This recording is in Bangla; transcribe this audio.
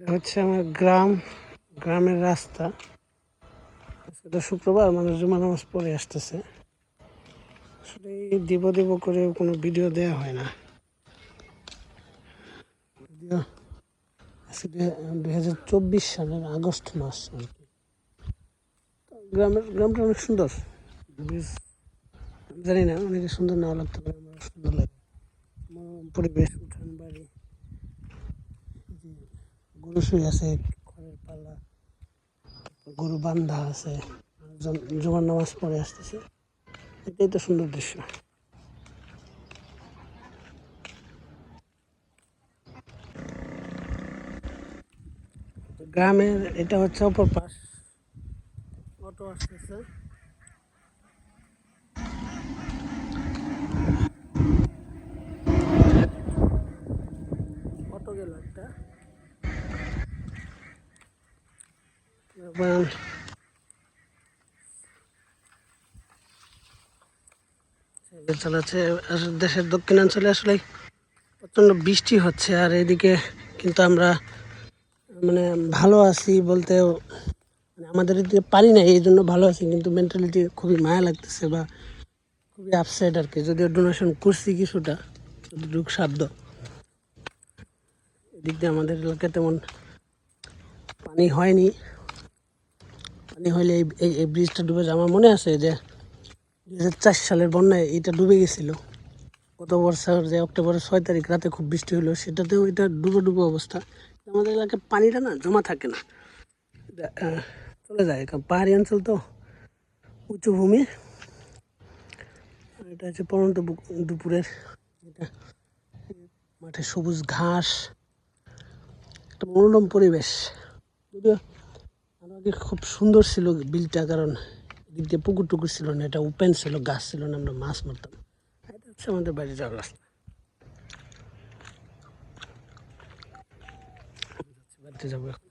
হচ্ছে আমার গ্রাম, গ্রামের রাস্তা। তো শুক্রবার, মানুষ জুমা নামাজ পড়ে আসতেছে। আসলে দিব দিব করে কোনো ভিডিও দেওয়া হয় না। ভিডিও দুই হাজার চব্বিশ সালের আগস্ট মাস আর কি। গ্রামের, গ্রামটা অনেক সুন্দর। জানি না, অনেকে সুন্দর নাও লাগতে পারে সুন্দর লাগে। পরিবেশ উঠান বাড়ি গরু শুয়ে আছে, খড়ের পাল্লা গরু বান্ধা আছে জোয়ার নামাজ পড়ে আসতেছে। এটাই তো সুন্দর দৃশ্য। গ্রামের, এটা হচ্ছে অপর পাশ। অটো আসতেছে। অটো গেল একটা। সাইকেল চালাচ্ছে দেশের দক্ষিণাঞ্চলে আসলে প্রচণ্ড বৃষ্টি হচ্ছে, আর এদিকে কিন্তু আমরা মানে ভালো আছি বলতেও মানে আমাদের এদিকে পারি না এই জন্য ভালো আছি, কিন্তু মেন্টালিটি খুবই মায়া লাগতেছে বা খুবই আপসেট আর কি। যদিও ডোনেশন করছি কিছুটা, যতটুকু সাধ্য। এদিক দিয়ে আমাদের এলাকায় তেমন পানি হয়নি। পানি হলে এই এই- ব্রিজটা ডুবে আমার মনে আছে যে দু হাজার চার সালের বন্যায় এটা ডুবে গেছিল। গত বছর যে অক্টোবরের ছয় তারিখ রাতে খুব বৃষ্টি হলো সেটাতেও এটা ডুবে ডুবো অবস্থা। আমাদের এলাকায় পানিটা না জমা থাকে না। চলে যায়। পাহাড়ি অঞ্চল তো, উঁচু ভূমি। এটা হচ্ছে পরন্ত দুপুরের এটা, মাঠে সবুজ ঘাস, একটা মনোরম পরিবেশ। যদিও আগে খুব সুন্দর ছিল বিলটা, কারণ এদিক দিয়ে পুকুর টুকুর ছিল না, এটা ওপেন ছিল, গাছ ছিল না, আমরা মাছ মারতাম। এটা হচ্ছে আমাদের বাড়ি যাওয়ার রাস্তা। বাড়িতে যাব এখন।